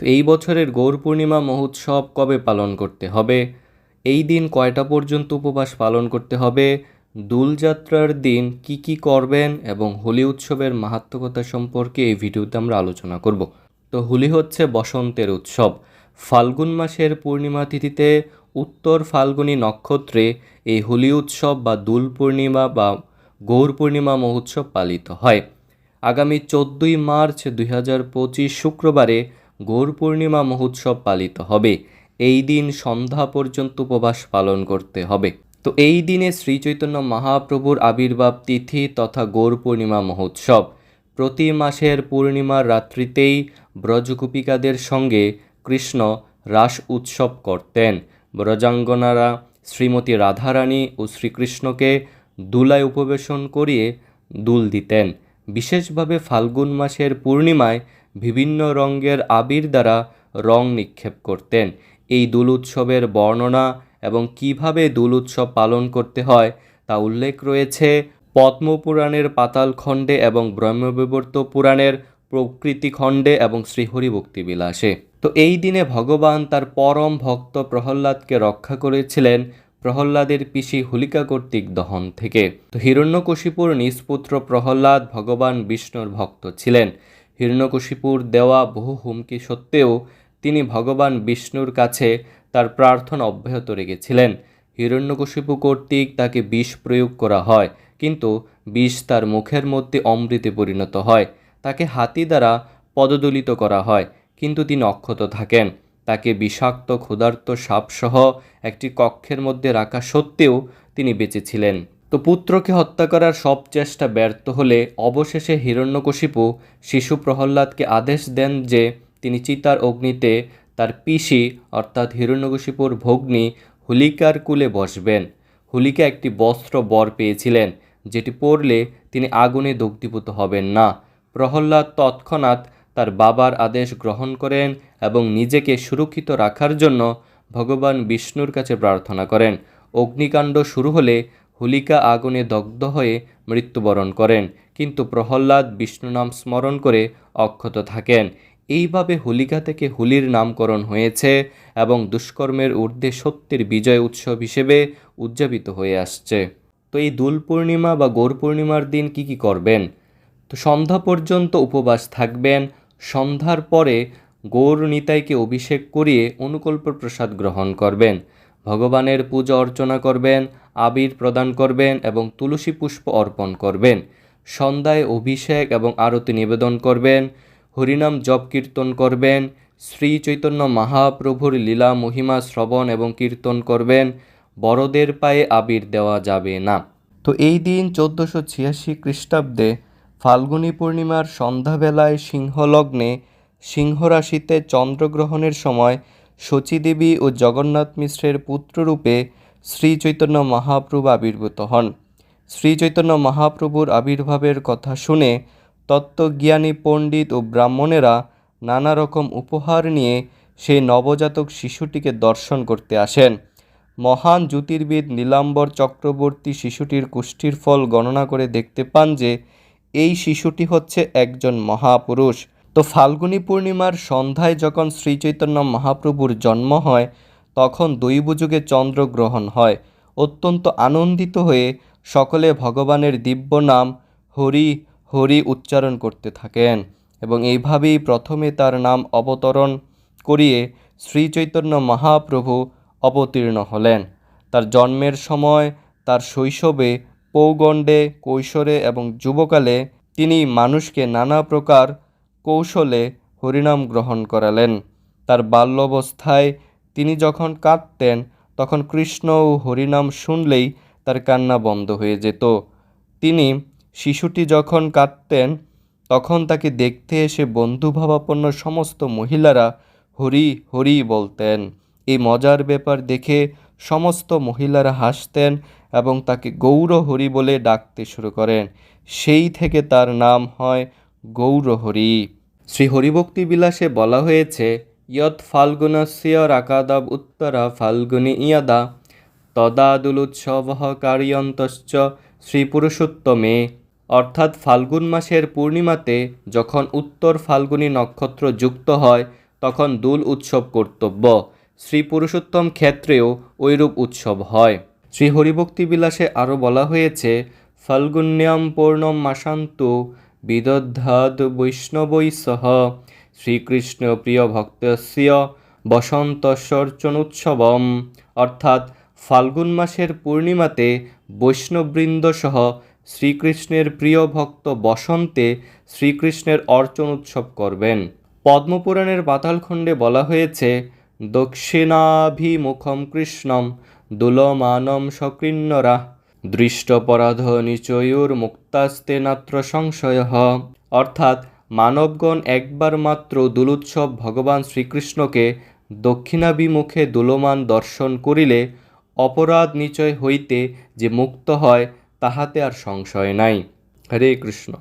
তো এই বছরের গৌর পূর্ণিমা মহোৎসব কবে পালন করতে হবে? এই দিন কয়টা পর্যন্ত উপবাস পালন করতে হবে? দোলযাত্রার দিন কি কি করবেন? এবং হোলি উৎসবের মাহাত্মকতা সম্পর্কে এই ভিডিওতে আমরা আলোচনা করব। তো হোলি হচ্ছে বসন্তের উৎসব। ফাল্গুন মাসের পূর্ণিমা তিথিতে উত্তর ফাল্গুনী নক্ষত্রে এই হোলি উৎসব বা দোল পূর্ণিমা বা গৌর পূর্ণিমা মহোৎসব পালিত হয়। আগামী চোদ্দোই মার্চ দুই হাজার পঁচিশ শুক্রবারে গৌর পূর্ণিমা মহোৎসব পালিত হবে। এই দিন সন্ধ্যা পর্যন্ত উপবাস পালন করতে হবে। তো এই দিনে শ্রী চৈতন্য মহাপ্রভুর আবির্ভাব তিথি তথা গৌর পূর্ণিমা মহোৎসব। প্রতি মাসের পূর্ণিমার রাত্রিতেই ব্রজগোপিকাদের সঙ্গে কৃষ্ণ রাস উৎসব করতেন। ব্রজাঙ্গনারা শ্রীমতী রাধারানী ও শ্রীকৃষ্ণকে দুলায় উপবেশন করিয়ে দুল দিতেন। বিশেষভাবে ফাল্গুন মাসের পূর্ণিমায় বিভিন্ন রঙের আবির দ্বারা রং নিক্ষেপ করতেন। এই দোল উৎসবের বর্ণনা এবং কীভাবে দোল উৎসব পালন করতে হয় তা উল্লেখ রয়েছে পদ্মপুরাণের পাতাল খণ্ডে এবং ব্রহ্মবিবর্ত পুরাণের প্রকৃতি খণ্ডে এবং শ্রীহরি ভক্তি বিলাসে তো এই দিনে ভগবান তার পরম ভক্ত প্রহ্লাদকে রক্ষা করেছিলেন প্রহ্লাদের পিসি হোলিকা কর্তৃক দহন থেকে। তো হিরণ্যকশিপুর নিষ্পুত্র প্রহ্লাদ ভগবান বিষ্ণুর ভক্ত ছিলেন। হিরণ্যকশিপুর দেওয়া বহু হুমকি সত্ত্বেও তিনি ভগবান বিষ্ণুর কাছে তার প্রার্থনা অব্যাহত রেখেছিলেন। হিরণ্যকশিপু কর্তৃক তাকে বিষ প্রয়োগ করা হয়, কিন্তু বিষ তার মুখের মধ্যে অমৃতে পরিণত হয়। তাকে হাতি দ্বারা পদদলিত করা হয়, কিন্তু তিনি অক্ষত থাকেন। তাকে বিষাক্ত ক্ষুধার্ত সাপসহ একটি কক্ষের মধ্যে রাখা সত্ত্বেও তিনি বেঁচেছিলেন তো পুত্রকে হত্যা করার সব চেষ্টা ব্যর্থ হলে অবশেষে হিরণ্যকশিপু শিশু প্রহ্লাদকে আদেশ দেন যে তিনি চিতার অগ্নিতে তার পিসি, অর্থাৎ হিরণ্যকশিপুর ভগ্নী, হুলিকার কুলে বসবেন। হুলিকা একটি বস্ত্র বর পেয়েছিলেন, যেটি পরলে তিনি আগুনে দগ্ধীভূত হবেন না। প্রহ্লাদ তৎক্ষণাৎ তার বাবার আদেশ গ্রহণ করেন এবং নিজেকে সুরক্ষিত রাখার জন্য ভগবান বিষ্ণুর কাছে প্রার্থনা করেন। অগ্নিকাণ্ড শুরু হলে হোলিকা আগুনে দগ্ধ হয়ে মৃত্যুবরণ করেন, কিন্তু প্রহ্লাদ বিষ্ণু নাম স্মরণ করে অক্ষত থাকেন। এইভাবে হোলিকা থেকে হোলির নামকরণ হয়েছে এবং দুষ্কর্মের ঊর্ধ্বে সত্যের বিজয় উৎসব হিসেবে উদযাপিত হয়ে আসছে। তো এই দোল পূর্ণিমা বা গৌর পূর্ণিমার দিন কি কি করবেন? তো সন্ধ্যা পর্যন্ত উপবাস থাকবেন, সন্ধ্যার পরে গৌর নিতাইকে অভিষেক করিয়ে অনুকল্প প্রসাদ গ্রহণ করবেন। ভগবানের পূজা অর্চনা করবেন, আবির প্রদান করবেন এবং তুলসী পুষ্প অর্পণ করবেন। সন্ধ্যায় অভিষেক এবং আরতি নিবেদন করবেন, হরিনাম জপ কীর্তন করবেন, শ্রী চৈতন্য মহাপ্রভুর লীলা মহিমা শ্রবণ এবং কীর্তন করবেন, বড়দের পায়ে আবির দেওয়া যাবে না। তো এই দিন চোদ্দোশো ছিয়াশি খ্রিস্টাব্দে ফাল্গুনী পূর্ণিমার সন্ধ্যাবেলায় সিংহলগ্নে সিংহরাশিতে চন্দ্রগ্রহণের সময় শচীদেবী ও জগন্নাথ মিশ্রের পুত্ররূপে শ্রী চৈতন্য মহাপ্রভু আবির্ভূত হন। শ্রী চৈতন্য মহাপ্রভুর আবির্ভাবের কথা শুনে তত্ত্বজ্ঞানী পণ্ডিত ও ব্রাহ্মণেরা নানা রকম উপহার নিয়ে সেই নবজাতক শিশুটিকে দর্শন করতে আসেন। মহান জ্যোতির্বিদ নীলাম্বর চক্রবর্তী শিশুটির কুষ্ঠির ফল গণনা করে দেখতে পান যে, এই শিশুটি হচ্ছে একজন মহাপুরুষ। তো ফাল্গুনী পূর্ণিমার সন্ধ্যায় যখন শ্রীচৈতন্য মহাপ্রভুর জন্ম হয়, তখন দৈবযুগে চন্দ্রগ্রহণ হয়। অত্যন্ত আনন্দিত হয়ে সকলে ভগবানের দিব্য নাম হরি হরি উচ্চারণ করতে থাকেন এবং এইভাবেই প্রথমে তার নাম অবতরণ করিয়ে শ্রীচৈতন্য মহাপ্রভু অবতীর্ণ হলেন। তার জন্মের সময়, তার শৈশবে, পৌগণ্ডে, কৈশোরে এবং যুবকালে তিনি মানুষকে নানা প্রকার কৌশলে হরিনাম গ্রহণ করালেন। তার বাল্যবস্থায় তিনি যখন কাঁদতেন, তখন কৃষ্ণ ও হরিনাম শুনলেই তার কান্না বন্ধ হয়ে যেত। তিনি শিশুটি যখন কাঁদতেন, তখন তাকে দেখতে এসে বন্ধুভাবাপন্ন সমস্ত মহিলারা হরি হরি বলতেন। এই মজার ব্যাপার দেখে সমস্ত মহিলারা হাসতেন এবং তাকে গৌর হরি বলে ডাকতে শুরু করেন। সেই থেকে তার নাম হয় গৌরহরি। শ্রী হরিভক্তি বিলাসে বলা হয়েছে ইয়ৎ ফাল্গুনস্য রাকাদাব উত্তরা ফাল্গুনি ইয়াদা, তদাদুলুৎসব কারিয়ন্তশ্চ শ্রীপুরুষোত্তমে। অর্থাৎ ফাল্গুন মাসের পূর্ণিমাতে যখন উত্তর ফাল্গুনী নক্ষত্র যুক্ত হয়, তখন দুল উৎসব কর্তব্য। শ্রী পুরুষোত্তম ক্ষেত্রেও ঐরূপ উৎসব হয়। শ্রী হরিভক্তি বিলাসে আরও বলা হয়েছে, ফাল্গুন্যাম পূর্ণম মাসান্তু বিদধাদ বৈষ্ণবৈ সহ। শ্রীকৃষ্ণ প্রিয় ভক্ত বসন্ত ভক্তস্য বসন্তস্বর্চনোৎসবম অর্থাৎ ফাল্গুন মাসের পূর্ণিমাতে বৈষ্ণববৃন্দ সহ শ্রীকৃষ্ণের প্রিয় ভক্ত বসন্তে শ্রীকৃষ্ণের অর্চন উৎসব করবেন। পদ্মপুরাণের পাতালখণ্ডে বলা হয়েছে, দক্ষিণাভিমুখম কৃষ্ণম দুলমানম সকৃন্নরা দৃষ্টপরাধ নিচয়ুর মুক্তাস্তে নাত্র সংশয়। অর্থাৎ মানবগণ একবার মাত্র দুলুৎসব ভগবান শ্রীকৃষ্ণকে দক্ষিণাভিমুখে দোলমান দর্শন করিলে অপরাধ নিচয় হইতে যে মুক্ত হয়, তাহাতে আর সংশয় নাই। হরে কৃষ্ণ।